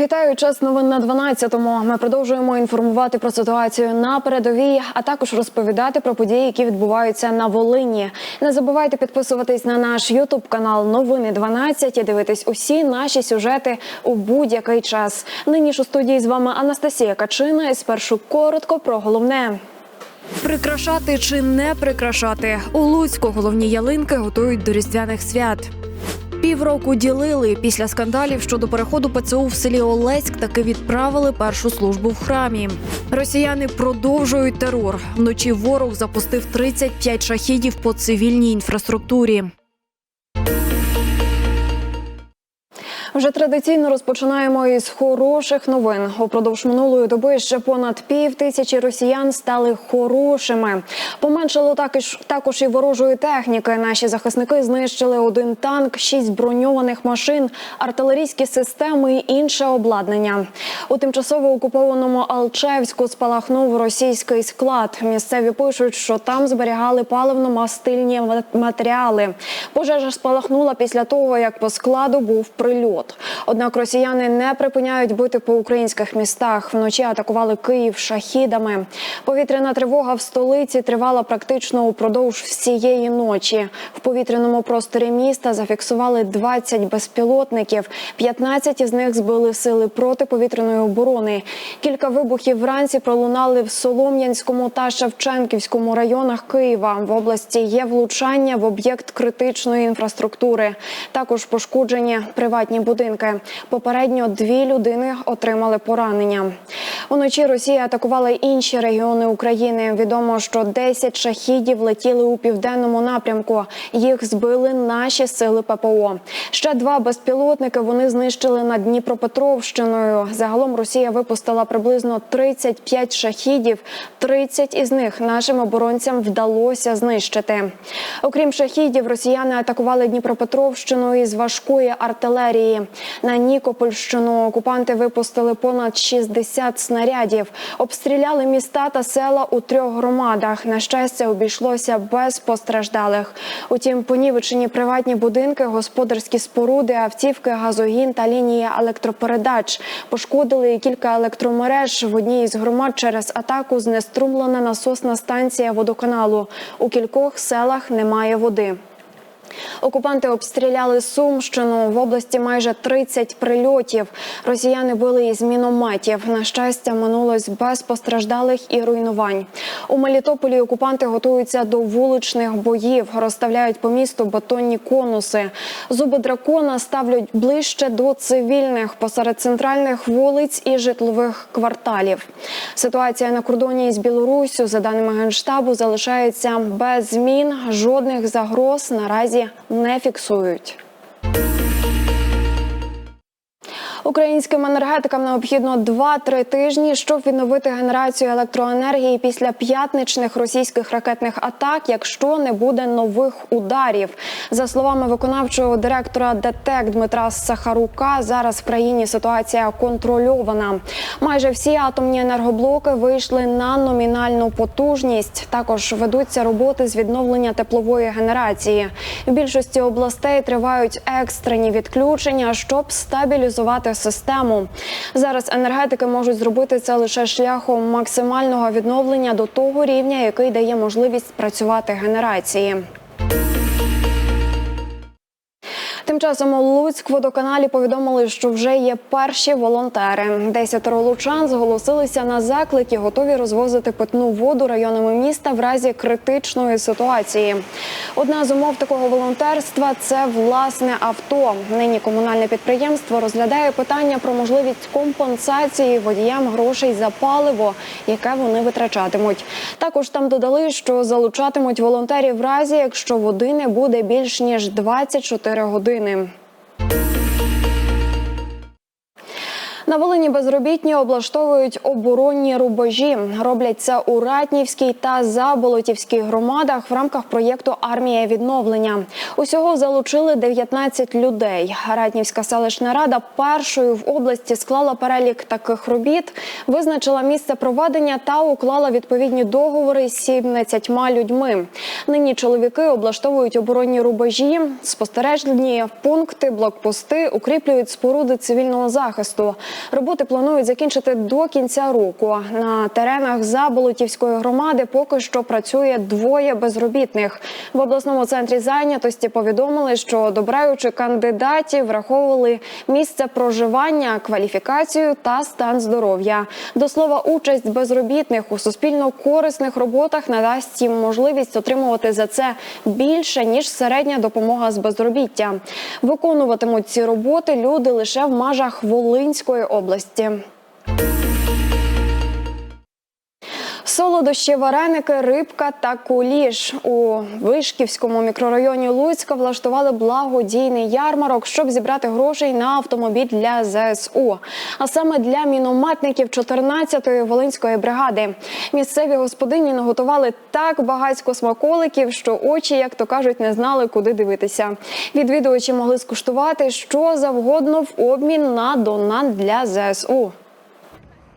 Вітаю час новин на 12-му. Ми продовжуємо інформувати про ситуацію на передовій, а також розповідати про події, які відбуваються на Волині. Не забувайте підписуватись на наш Ютуб канал Новини 12 і дивитись усі наші сюжети у будь-який час. Нині ж у студії з вами Анастасія Качина. І спершу коротко про головне. Прикрашати чи не прикрашати у Луцьку головні ялинки готують до різдвяних свят. Півроку ділили після скандалів щодо переходу ПЦУ в селі Олеськ таки відправили першу службу в храмі. Росіяни продовжують терор. Вночі ворог запустив 35 шахідів по цивільній інфраструктурі. Вже традиційно розпочинаємо із хороших новин. Упродовж минулої доби ще понад пів тисячі росіян стали хорошими. Поменшало також також і ворожої техніки. Наші захисники знищили один танк, шість броньованих машин, артилерійські системи і інше обладнання. У тимчасово окупованому Алчевську спалахнув російський склад. Місцеві пишуть, що там зберігали паливно-мастильні матеріали. Пожежа спалахнула після того, як по складу був прильот. Однак росіяни не припиняють бити по українських містах. Вночі атакували Київ шахідами. Повітряна тривога в столиці тривала практично упродовж всієї ночі. В повітряному просторі міста зафіксували 20 безпілотників. 15 із них збили сили протиповітряної оборони. Кілька вибухів вранці пролунали в Солом'янському та Шевченківському районах Києва. В області є влучання в об'єкт критичної інфраструктури. Також пошкоджені приватні будинки. Попередньо дві людини отримали поранення. Уночі Росія атакувала інші регіони України. Відомо, що 10 шахідів летіли у південному напрямку. Їх збили наші сили ППО. Ще два безпілотники вони знищили над Дніпропетровщиною. Загалом Росія випустила приблизно 35 шахідів. 30 із них нашим оборонцям вдалося знищити. Окрім шахідів, росіяни атакували Дніпропетровщину із важкої артилерії. На Нікопольщину окупанти випустили понад 60 снарядів. Обстріляли міста та села у трьох громадах. На щастя, обійшлося без постраждалих. Утім, понівечені приватні будинки, господарські споруди, автівки, газогін та лінії електропередач. Пошкодили кілька електромереж. В одній із громад через атаку знеструмлена насосна станція водоканалу. У кількох селах немає води. Окупанти обстріляли Сумщину в області майже 30 прильотів. Росіяни били із мінометів. На щастя, минулось без постраждалих і руйнувань. У Мелітополі окупанти готуються до вуличних боїв, розставляють по місту бетонні конуси. Зуби дракона ставлять ближче до цивільних посеред центральних вулиць і житлових кварталів. Ситуація на кордоні з Білоруссю, за даними генштабу, залишається без змін. Жодних загроз наразі не фіксують. Українським енергетикам необхідно 2-3 тижні, щоб відновити генерацію електроенергії після п'ятничних російських ракетних атак, якщо не буде нових ударів. За словами виконавчого директора ДТЕК Дмитра Сахарука, зараз в країні ситуація контрольована. Майже всі атомні енергоблоки вийшли на номінальну потужність. Також ведуться роботи з відновлення теплової генерації. В більшості областей тривають екстрені відключення, щоб стабілізувати систему. Зараз енергетики можуть зробити це лише шляхом максимального відновлення до того рівня, який дає можливість працювати генерації. Часом у Луцьк-водоканалі повідомили, що вже є перші волонтери. Десятеро лучан зголосилися на заклики, готові розвозити питну воду районами міста в разі критичної ситуації. Одна з умов такого волонтерства це власне авто. Нині комунальне підприємство розглядає питання про можливість компенсації водіям грошей за паливо, яке вони витрачатимуть. Також там додали, що залучатимуть волонтерів в разі, якщо води не буде більш ніж 24 години. певним На Волині безробітні облаштовують оборонні рубежі. Роблять це у Ратнівській та Заболотівській громадах в рамках проєкту Армія відновлення. Усього залучили 19 людей. Ратнівська селищна рада першою в області склала перелік таких робіт, визначила місце проведення та уклала відповідні договори з 17 людьми. Нині чоловіки облаштовують оборонні рубежі, спостережні пункти, блокпости, укріплюють споруди цивільного захисту. Роботи планують закінчити до кінця року. На теренах Заболотівської громади поки що працює двоє безробітних. В обласному центрі зайнятості повідомили, що добираючи кандидатів, враховували місце проживання, кваліфікацію та стан здоров'я. До слова, участь безробітних у суспільно корисних роботах надасть їм можливість отримувати за це більше ніж середня допомога з безробіття. Виконуватимуть ці роботи люди лише в межах Волинської області. Солодощі, вареники, рибка та куліш у Вишківському мікрорайоні Луцька влаштували благодійний ярмарок, щоб зібрати грошей на автомобіль для ЗСУ, а саме для мінометників 14-ї волинської бригади. Місцеві господині наготували так багатько смаколиків, що очі, як то кажуть, не знали, куди дивитися. Відвідувачі могли скуштувати що завгодно в обмін на донат для ЗСУ.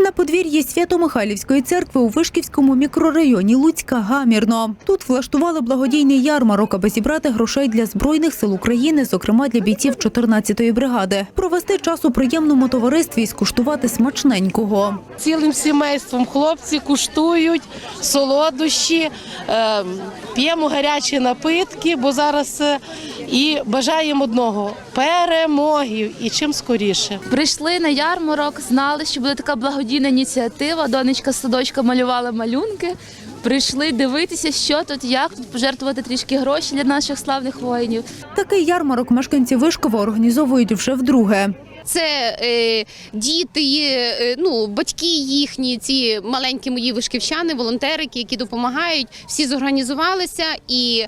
На подвір'ї Свято-Михайлівської церкви у Вишківському мікрорайоні Луцька гамірно. Тут влаштували благодійний ярмарок, аби зібрати грошей для збройних сил України, зокрема для бійців 14-ї бригади. Провести час у приємному товаристві і скуштувати смачненького. Цілим сімейством хлопці куштують солодощі, е, п'ємо гарячі напитки, бо зараз е, і бажаємо одного перемоги і чим скоріше. Прийшли на ярмарок, знали, що буде така благодійна ініціатива. Донечка з садочка малювала малюнки. Прийшли дивитися, що тут, як тут пожертвувати трішки гроші для наших славних воїнів. Такий ярмарок мешканці Вишкова організовують вже вдруге. Це е, діти, е, ну батьки їхні, ці маленькі мої вишківчани, волонтерики, які допомагають. Всі зорганізувалися, і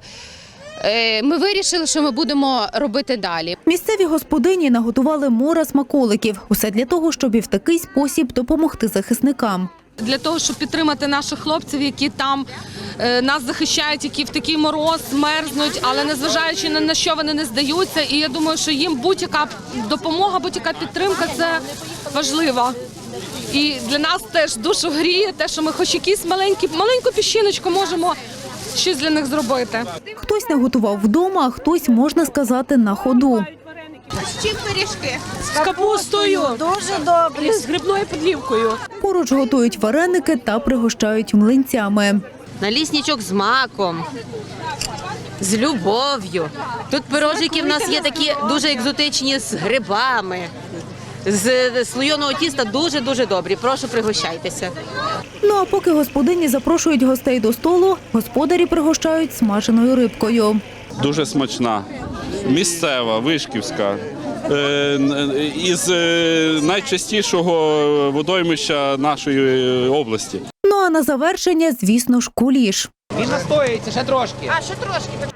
ми вирішили, що ми будемо робити далі. Місцеві господині наготували море смаколиків. Усе для того, щоб і в такий спосіб допомогти захисникам. для того, щоб підтримати наших хлопців, які там е, нас захищають, які в такий мороз мерзнуть, але незважаючи ні на що вони не здаються. І я думаю, що їм будь-яка допомога, будь-яка підтримка це важливо. І для нас теж душу гріє, те, що ми хоч якісь маленькі, маленьку піщиночку можемо щось для них зробити. Хтось наготував вдома, а хтось, можна сказати, на ходу. З капустою дуже добре з грибною подлівкою. Поруч готують вареники та пригощають млинцями. налісничок з маком, з любов'ю. Тут пирожики в нас є такі дуже екзотичні з грибами. З слойоного тіста дуже дуже добрі. Прошу пригощайтеся. Ну а поки господині запрошують гостей до столу, господарі пригощають смаженою рибкою. Дуже смачна, місцева, вишківська. е, Із е, найчастішого водоймища нашої е, області. Ну а на завершення, звісно ж, куліш. Він настоюється ще трошки.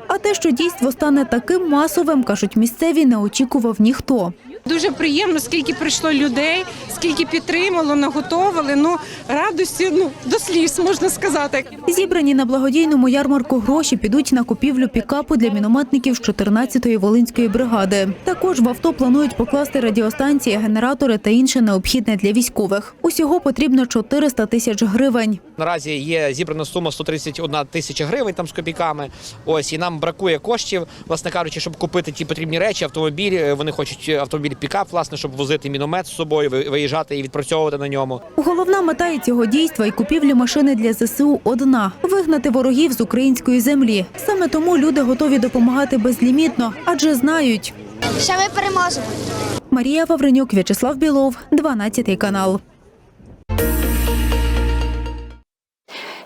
А те, що дійство стане таким масовим, кажуть місцеві, не очікував ніхто. Дуже приємно, скільки прийшло людей, скільки підтримало, наготовили. Ну радості ну до сліз можна сказати. Зібрані на благодійному ярмарку гроші підуть на купівлю пікапу для мінометників з 14-ї волинської бригади. Також в авто планують покласти радіостанції, генератори та інше необхідне для військових. Усього потрібно 400 тисяч гривень. Наразі є зібрана сума 131 тисяча гривень там з копійками. Ось і нам бракує коштів, власне кажучи, щоб купити ті потрібні речі. Автомобіль е, вони хочуть автомобіль пікап, власне, щоб возити міномет з собою, ви- виїжджати і відпрацьовувати на ньому. Головна мета і цього дійства і купівлі машини для ЗСУ одна вигнати ворогів з української землі. Саме тому люди готові допомагати безлімітно, адже знають. Що ми переможемо. Марія Вавренюк, В'ячеслав Білов, 12 канал.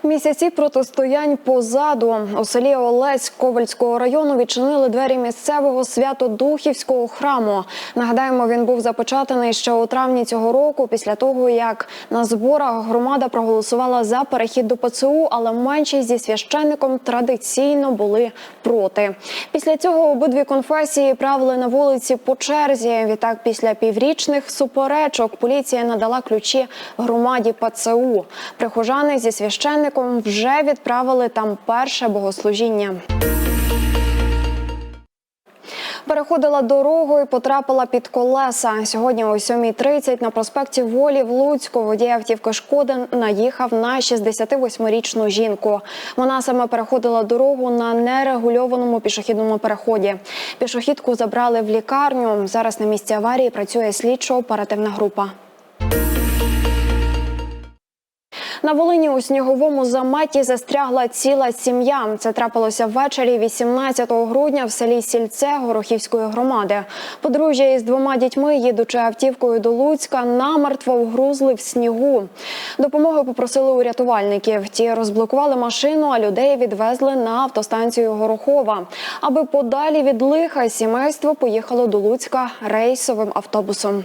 Місяці протистоянь позаду у селі Олець Ковальського району відчинили двері місцевого свято-духівського храму. Нагадаємо, він був започатаний ще у травні цього року, після того як на зборах громада проголосувала за перехід до ПЦУ, але меншість зі священником традиційно були проти. Після цього обидві конфесії правили на вулиці по черзі. Відтак, після піврічних суперечок поліція надала ключі громаді ПЦУ. Прихожани зі священником вже відправили там перше богослужіння. Переходила дорогу і потрапила під колеса. Сьогодні о 7.30 на проспекті Волі в Луцьку водій автівки Шкодин наїхав на 68-річну жінку. Вона саме переходила дорогу на нерегульованому пішохідному переході. Пішохідку забрали в лікарню. Зараз на місці аварії працює слідчо-оперативна група. На Волині у сніговому заметі застрягла ціла сім'я. Це трапилося ввечері 18 грудня в селі Сільце Горохівської громади. Подружжя із двома дітьми, їдучи автівкою до Луцька, намертво вгрузли в снігу. Допомоги попросили у рятувальників. Ті розблокували машину, а людей відвезли на автостанцію Горохова. Аби подалі від лиха сімейство поїхало до Луцька рейсовим автобусом.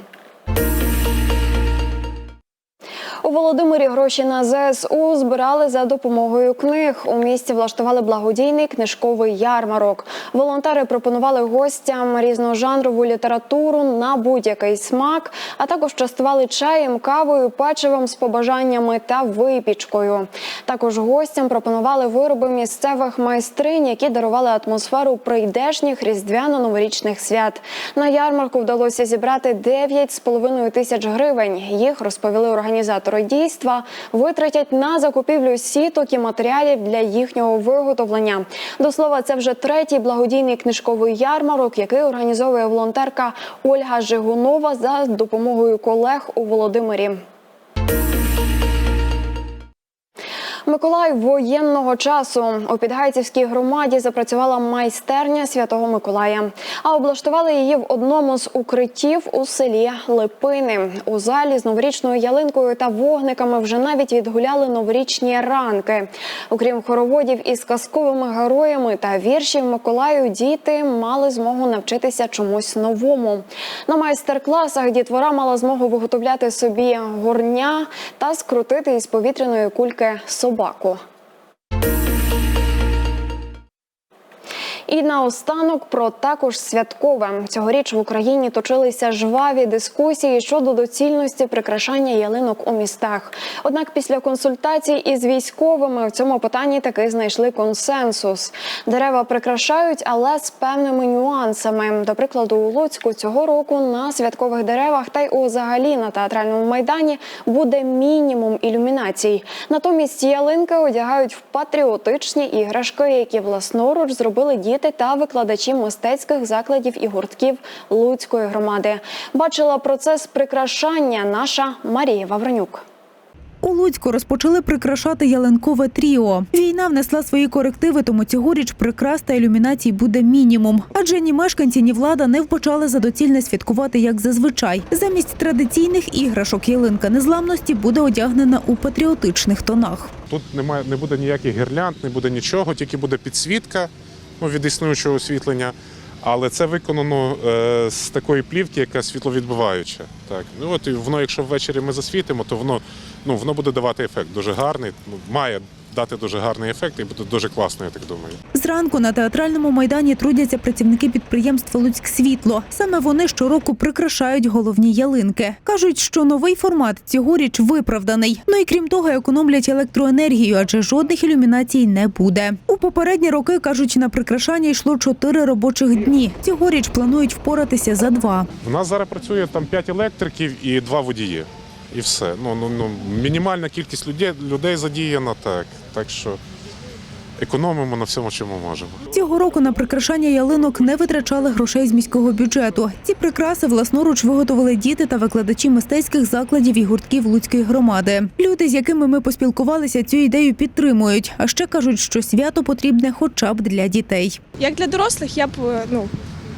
У Володимирі гроші на ЗСУ збирали за допомогою книг. У місті влаштували благодійний книжковий ярмарок. Волонтери пропонували гостям різножанрову літературу на будь-який смак, а також частували чаєм, кавою, печивом з побажаннями та випічкою. Також гостям пропонували вироби місцевих майстринь, які дарували атмосферу прийдешніх різдвяно-новорічних свят. На ярмарку вдалося зібрати 9,5 тисяч гривень. Їх розповіли організатори дійства. Витратять на закупівлю сіток і матеріалів для їхнього виготовлення. До слова, це вже третій благодійний книжковий ярмарок, який організовує волонтерка Ольга Жигунова за допомогою колег у Володимирі. Миколай воєнного часу у Підгайцівській громаді запрацювала майстерня Святого Миколая. А облаштували її в одному з укриттів у селі Липини. У залі з новорічною ялинкою та вогниками вже навіть відгуляли новорічні ранки. Окрім хороводів із казковими героями та віршів Миколаю, діти мали змогу навчитися чомусь новому. На майстер-класах дітвора мала змогу виготовляти собі горня та скрутити із повітряної кульки 不玩过。І наостанок про також святкове цьогоріч в Україні точилися жваві дискусії щодо доцільності прикрашання ялинок у містах. Однак після консультацій із військовими в цьому питанні таки знайшли консенсус. Дерева прикрашають, але з певними нюансами. До прикладу, у Луцьку цього року на святкових деревах та й взагалі на театральному майдані буде мінімум ілюмінацій. Натомість ялинки одягають в патріотичні іграшки, які власноруч зробили діти та викладачі мистецьких закладів і гуртків Луцької громади. Бачила процес прикрашання наша Марія Вавренюк. У Луцьку розпочали прикрашати ялинкове тріо. Війна внесла свої корективи, тому цьогоріч прикрас та ілюмінацій буде мінімум. Адже ні мешканці, ні влада не вбачали за доцільне святкувати як зазвичай. Замість традиційних іграшок ялинка незламності буде одягнена у патріотичних тонах. Тут немає, не буде ніяких гірлянд, не буде нічого, тільки буде підсвітка ну, від існуючого освітлення. Але це виконано е, з такої плівки, яка світловідбиваюча. Так. Ну, от, і воно, якщо ввечері ми засвітимо, то воно, ну, воно буде давати ефект дуже гарний, ну, має дати дуже гарний ефект і буде дуже класно, я так думаю. Зранку на театральному майдані трудяться працівники підприємства Луцьк Світло. Саме вони щороку прикрашають головні ялинки. кажуть, що новий формат цьогоріч виправданий. Ну і крім того, економлять електроенергію, адже жодних ілюмінацій не буде. У попередні роки кажуть, на прикрашання йшло чотири робочих дні. Цьогоріч планують впоратися за два. У нас зараз працює там 5 електриків і 2 водії. І все. Ну, ну, ну, мінімальна кількість людей, людей задіяна, так. Так що економимо на всьому, чому можемо. Цього року на прикрашання ялинок не витрачали грошей з міського бюджету. Ці прикраси власноруч виготовили діти та викладачі мистецьких закладів і гуртків Луцької громади. Люди, з якими ми поспілкувалися, цю ідею підтримують. А ще кажуть, що свято потрібне хоча б для дітей. Як для дорослих я б е, ну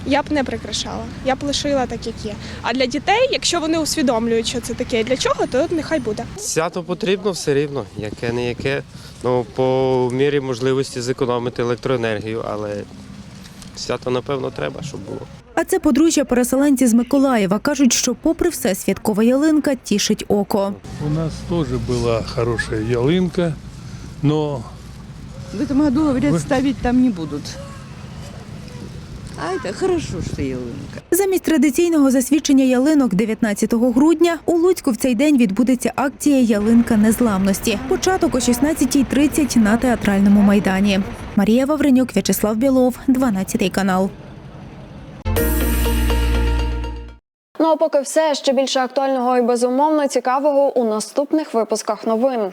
Я б не прикрашала, я б лишила так, як є. А для дітей, якщо вони усвідомлюють, що це таке і для чого, то нехай буде. Свято потрібно все рівно, яке не яке. Ну, по мірі можливості зекономити електроенергію, але свято, напевно, треба, щоб було. А це подружжя переселенці з Миколаєва кажуть, що, попри все, святкова ялинка тішить око. У нас тоже была хорошая ялинка, но В этом году, говорят, Вы- ставить там не будут. А это хорошо, что ялинка. Замість традиційного засвідчення ялинок 19 грудня у Луцьку в цей день відбудеться акція Ялинка незламності. Початок о 16.30 на театральному майдані. Марія Вавренюк, В'ячеслав Білов, 12 канал. Ну а поки все ще більше актуального і безумовно цікавого у наступних випусках новин.